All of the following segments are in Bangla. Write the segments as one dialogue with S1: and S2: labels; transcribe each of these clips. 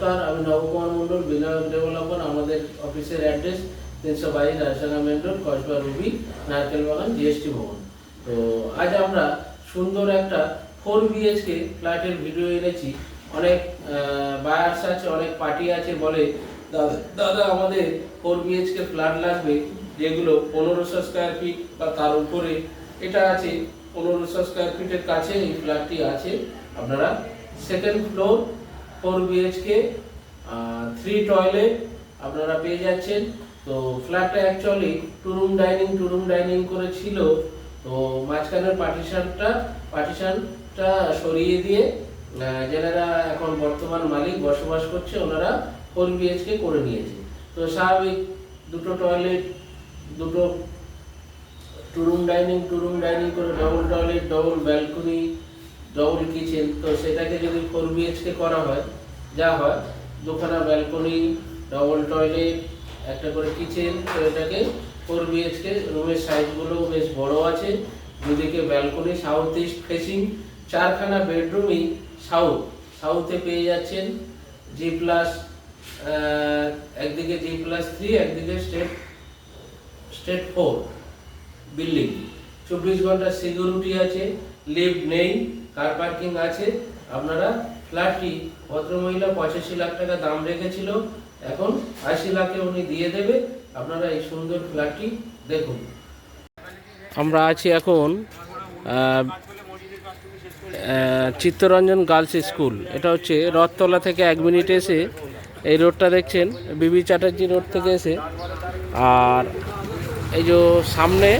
S1: নমস্কার, আমি নবকুমার মণ্ডল বিনায়ক ডেভেলপার আমাদের অফিসের অ্যাড্রেস তিনশো বাইশ Rajsanga main road, Kasba Ruby, Narkel Bagan, GST ভবন। তো আজ আমরা সুন্দর একটা ফোর বিএইচকে ফ্ল্যাটের ভিডিও এনেছি। অনেক বায়ার্স আছে, অনেক পার্টি আছে বলে দাদা দাদা, আমাদের ফোর বিএইচকে ফ্ল্যাট লাগবে, যেগুলো পনেরোশো স্কোয়ার ফিট বা তার উপরে। এটা আছে, পনেরোশো স্কোয়ার ফিটের কাছে এই ফ্ল্যাটটি আছে। আপনারা second floor four BHK three toilet আপনারা পেয়ে যাচ্ছেন। তো ফ্ল্যাটটা actually two room dining two room dining করে ছিল। তো মাঝখানের পার্টিশনটা পার্টিশনটা সরিয়ে দিয়ে যেনারা এখন বর্তমান মালিক বসবাস করছে, ওনারা ফোর বিএইচকে করে নিয়েছে। তো স্বাভাবিক দুটো টয়লেট দুটো two room dining two room dining করে double toilet double balcony double kitchen তো সেটাকে যদি ফোর বিএইচকে করা হয় যা হয়, দুখানা ব্যালকনি ডবল টয়লেট একটা করে কিচেন তো এটাকে ফোর বিএইচকে রুমের সাইজগুলো বেশ বড় আছে। দুদিকে ব্যালকনি সাউথ ইস্ট ফেসিং চারখানা বেডরুমই সাউথ সাউথে পেয়ে যাচ্ছেন জি প্লাস একদিকে জি প্লাস থ্রি একদিকে স্টেট স্টেট ফোর বিল্ডিং চব্বিশ ঘণ্টা সিকিউরিটি আছে লিফট নেই কার পার্কিং আছে। আপনারা ফ্ল্যাটটি ভদ্রমহিলা পঁচাশি লাখ টাকা দাম রেখেছিল। এখন আশি লাখে উনি দিয়ে দেবে। আপনারা এই সুন্দর ফ্ল্যাটটি দেখুন। আমরা আছি এখন চিত্তরঞ্জন গার্লস স্কুল। এটা হচ্ছে রথতলা থেকে এক মিনিট এসে এই রোডটা দেখছেন, বিবি চ্যাটার্জি রোড থেকে এসে। আর এই যে সামনে,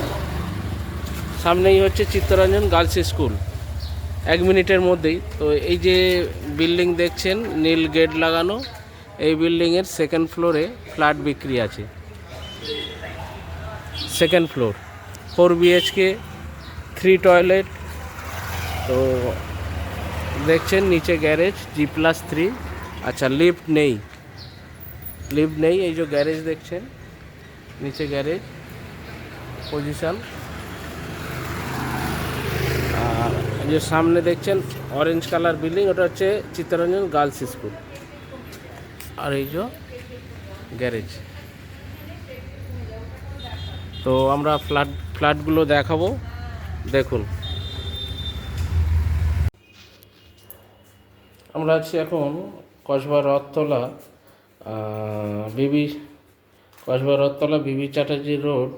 S1: সামনেই হচ্ছে চিত্তরঞ্জন গার্লস স্কুল। এক মিনিটের মধ্যেই। তো এই যে বিল্ডিং দেখছেন, নীল গেট লাগানো, এই বিল্ডিংয়ের সেকেন্ড ফ্লোরে ফ্ল্যাট বিক্রি আছে। Second floor four BHK three toilet তো দেখছেন নিচে গ্যারেজ জি প্লাস থ্রি আচ্ছা লিফট নেই। লিফট নেই, এই যে গ্যারেজ দেখছেন, নিচে গ্যারেজ পজিশন আর এই যে সামনে দেখছেন অরেঞ্জ কালার বিল্ডিং ওটা হচ্ছে চিত্তরঞ্জন গার্লস স্কুল আর এই যে গ্যারেজ তো আমরা ফ্ল্যাট ফ্ল্যাটগুলো দেখাবো। দেখুন। আমরা আছি এখন কসবা রথতলা বিবি কসবা রথতলা বিবি চ্যাটার্জি রোড।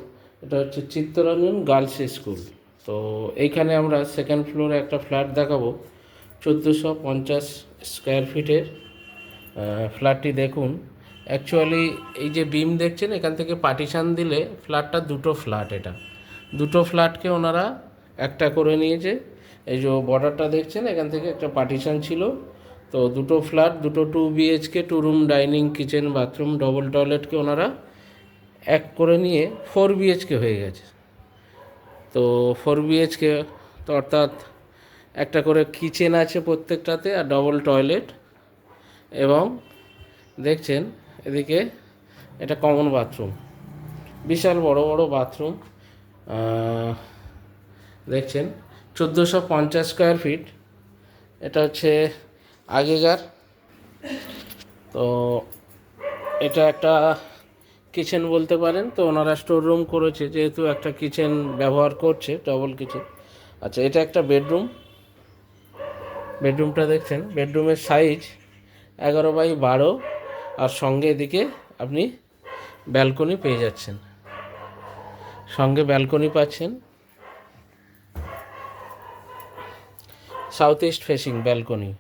S1: এটা হচ্ছে চিত্তরঞ্জন গার্লস স্কুল তো এইখানে আমরা সেকেন্ড ফ্লোরে একটা ফ্ল্যাট দেখাবো। চোদ্দোশো পঞ্চাশ স্কোয়ার ফিটের ফ্ল্যাটটি দেখুন। অ্যাকচুয়ালি এই যে বিম দেখছেন, এখান থেকে পার্টিশান দিলে ফ্ল্যাটটা দুটো ফ্ল্যাট এটা। দুটো ফ্ল্যাটকে ওনারা একটা করে নিয়েছে। এই যে বর্ডারটা দেখছেন, এখান থেকে একটা পার্টিশান ছিল। তো দুটো ফ্ল্যাট দুটো two BHK two room dining kitchen bathroom double টয়লেটকে ওনারা এক করে নিয়ে ফোর বিএইচকে হয়ে গেছে। তো ফোর বিএইচকে তো অর্থাৎ একটা করে কিচেন আছে প্রত্যেকটাতে আর ডবল টয়লেট এবং দেখছেন এদিকে এটা কমন বাথরুম বিশাল বড় বড় বাথরুম দেখছেন চোদ্দোশো পঞ্চাশ স্কোয়ার ফিট এটা হচ্ছে আগেকার, তো এটা একটা কিচেন বলতে পারেন, তো ওনারা স্টোর রুম করেছে, যেহেতু একটা কিচেন ব্যবহার করছে ডবল কিচেন আচ্ছা এটা একটা বেডরুম বেডরুমটা দেখছেন বেডরুমের সাইজ এগারো বাই বারো, আর সঙ্গে এদিকে আপনি ব্যালকনি পেয়ে যাচ্ছেন। সঙ্গে ব্যালকনি পাচ্ছেন। সাউথ ইস্ট ফেসিং ব্যালকনি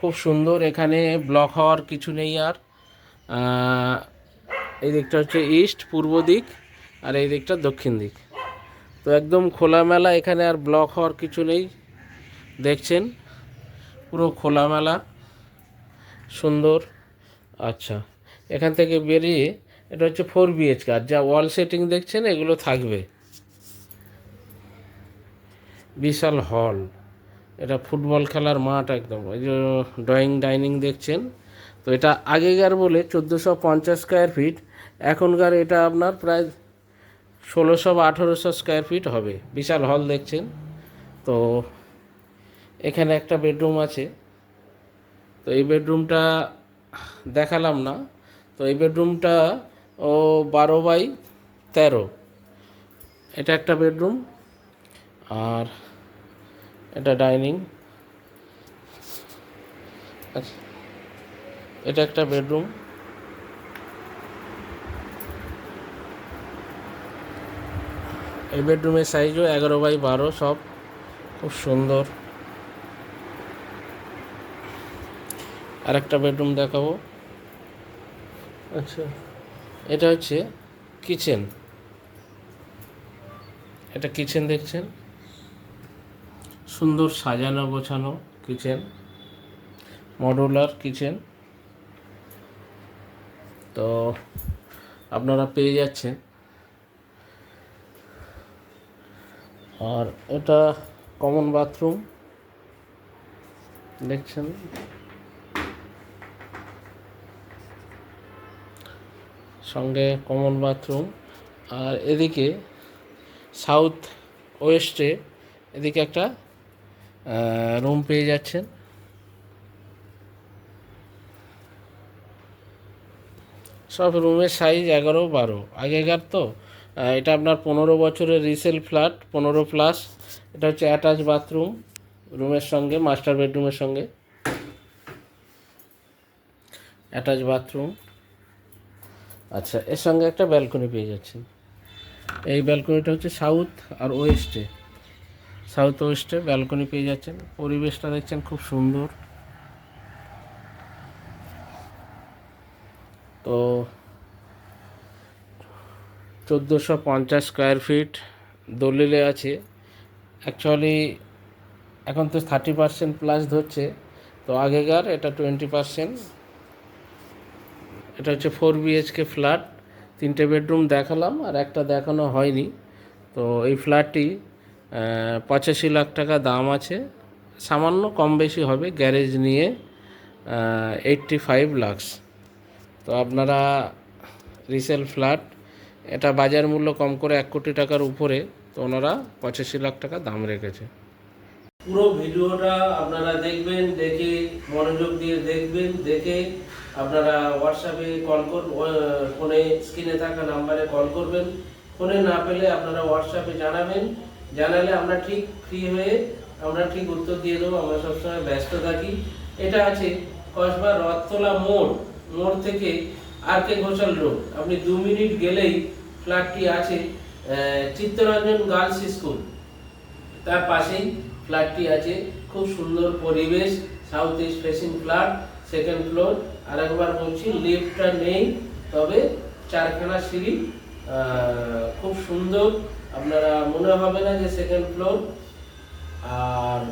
S1: খুব সুন্দর, এখানে ব্লক হওয়ার কিছু নেই আর। এই দিকটা হচ্ছে ইস্ট পূর্ব দিক, আর এই দিকটা দক্ষিণ দিক। তো একদম খোলামেলা, এখানে আর ব্লক হওয়ার কিছু নেই। দেখছেন? পুরো খোলামেলা, সুন্দর। আচ্ছা এখান থেকে বেরিয়ে, এটা হচ্ছে ফোর বিএইচকে আর যা ওয়াল সেটিং দেখছেন, এগুলো থাকবে। বিশাল হল এটা ফুটবল খেলার মাঠ একদম। ওই যে ড্রয়িং ডাইনিং দেখছেন? তো এটা আগেকার বলে চোদ্দোশো পঞ্চাশ স্কোয়ার ফিট এখনকার এটা আপনার প্রায় ষোলোশো বা আঠেরোশো স্কোয়ার ফিট হবে। বিশাল হল দেখছেন। তো এখানে একটা বেডরুম আছে। তো এই বেডরুমটা দেখালাম না। তো এই বেডরুমটা ও বারো বাই তেরো। এটা একটা বেডরুম আর এটা ডাইনিং আচ্ছা। এটা একটা বেডরুম। এই বেডরুমের সাইজও এগারো বাই বারো সব। খুব সুন্দর। আর একটা বেডরুম দেখাবো। আচ্ছা। এটা হচ্ছে কিচেন। এটা কিচেন দেখছেন? সুন্দর সাজানো গোছানো কিচেন। Modular kitchen. তো আপনারা পেয়ে যাচ্ছেন। আর এটা কমন বাথরুম দেখছেন? সঙ্গে কমন বাথরুম আর এদিকে সাউথ ওয়েস্টে এদিকে একটা রুম পেয়ে যাচ্ছেন। সব রুমের সাইজ এগারো বারো। আগেকার তো এটা আপনার পনেরো বছরের রিসেল ফ্ল্যাট পনেরো প্লাস এটা হচ্ছে অ্যাটাচ বাথরুম রুমের সঙ্গে মাস্টার বেডরুমের সঙ্গে। অ্যাটাচ বাথরুম আচ্ছা এর সঙ্গে একটা ব্যালকনি পেয়ে যাচ্ছেন। এই ব্যালকনিটা হচ্ছে সাউথ আর ওয়েস্টে সাউথ ওয়েস্টে ব্যালকনি পেয়ে যাচ্ছেন। পরিবেশটা দেখছেন খুব সুন্দর। তো চোদ্দোশো পঞ্চাশ স্কোয়ার ফিট দলিলে আছে। অ্যাকচুয়ালি এখন তো থার্টি পার্সেন্ট প্লাস ধরছে। তো আগেকার এটা টোয়েন্টি পার্সেন্ট এটা হচ্ছে ফোর বিএইচকে ফ্ল্যাট তিনটে বেডরুম দেখালাম, আর একটা দেখানো হয়নি। তো এই ফ্ল্যাটটি পঁচাশি লাখ টাকা দাম আছে। সামান্য কম বেশি হবে গ্যারেজ নিয়ে এইট্টি ফাইভ লাক্স তো আপনারা রিসেল ফ্ল্যাট এটা বাজার মূল্য কম করে এক কোটি টাকার উপরে, তো ওনারা পঁচাশি লাখ টাকা দাম রেখেছে। পুরো ভিডিওটা আপনারা দেখবেন, দেখে মনোযোগ দিয়ে দেখবেন, দেখে আপনারা হোয়াটসঅ্যাপে কল কর ফোনে স্ক্রিনে থাকা নাম্বারে কল করবেন। ফোনে না পেলে আপনারা হোয়াটসঅ্যাপে জানাবেন। জানালে আমরা ঠিক ফ্রি হয়ে, আমরা ঠিক উত্তর দিয়ে দেবো। আমরা সবসময় ব্যস্ত থাকি। এটা আছে কসবা রথতলা মোড়। মোড় থেকে আর কে ঘোষাল রোড। আপনি দু মিনিট গেলেই ফ্ল্যাটটি আছে চিত্তরঞ্জন গার্লস স্কুল। তার পাশেই ফ্ল্যাটটি আছে। খুব সুন্দর পরিবেশ south east facing flat second floor আর একবার বলছি লিফটটা নেই, তবে চারখানা সিঁড়ি খুব সুন্দর। আপনারা মনে হবে না যে সেকেন্ড ফ্লোর আর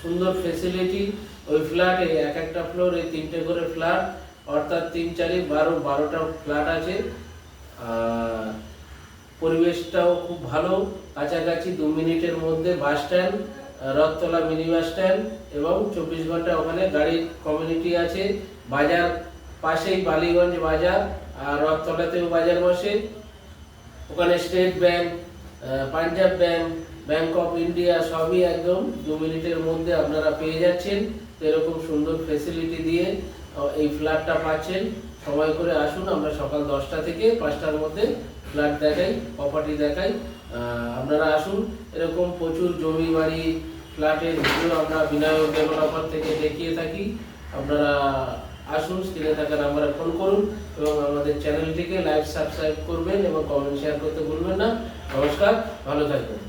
S1: সুন্দর ফেসিলিটি ওই ফ্ল্যাটে এক একটা ফ্লোরে তিনটে করে ফ্ল্যাট অর্থাৎ তিন চারি বারো, বারোটা ফ্ল্যাট আছে। পরিবেশটাও খুব ভালো। কাছাকাছি দু মিনিটের মধ্যে bus stand Rathtala mini bus stand এবং চব্বিশ ঘণ্টা ওখানে গাড়ির কমিউনিটি আছে। বাজার পাশেই বালিগঞ্জ বাজার আর রথতলাতেও বাজার বসে। ওখানে State Bank Punjab Bank Bank of India সবই একদম দু মিনিটের মধ্যে আপনারা পেয়ে যাচ্ছেন। এরকম সুন্দর ফেসিলিটি দিয়ে এই ফ্ল্যাটটা পাচ্ছেন। সময় করে আসুন, আমরা সকাল দশটা থেকে পাঁচটার মধ্যে ফ্ল্যাট দেখাই প্রপার্টি দেখাই। আপনারা আসুন, এরকম প্রচুর জমি বাড়ি ফ্ল্যাটের ভিডিও আমরা বিনায়ক ডেভেলপার থেকে দেখিয়ে থাকি। আপনারা আসুন স্ক্রিনে থাকা নাম্বারে ফোন করুন এবং আমাদের চ্যানেলটিকে লাইক সাবস্ক্রাইব করবেন এবং কমেন্ট শেয়ার করতে ভুলবেন না। নমস্কার, ভালো থাকবেন।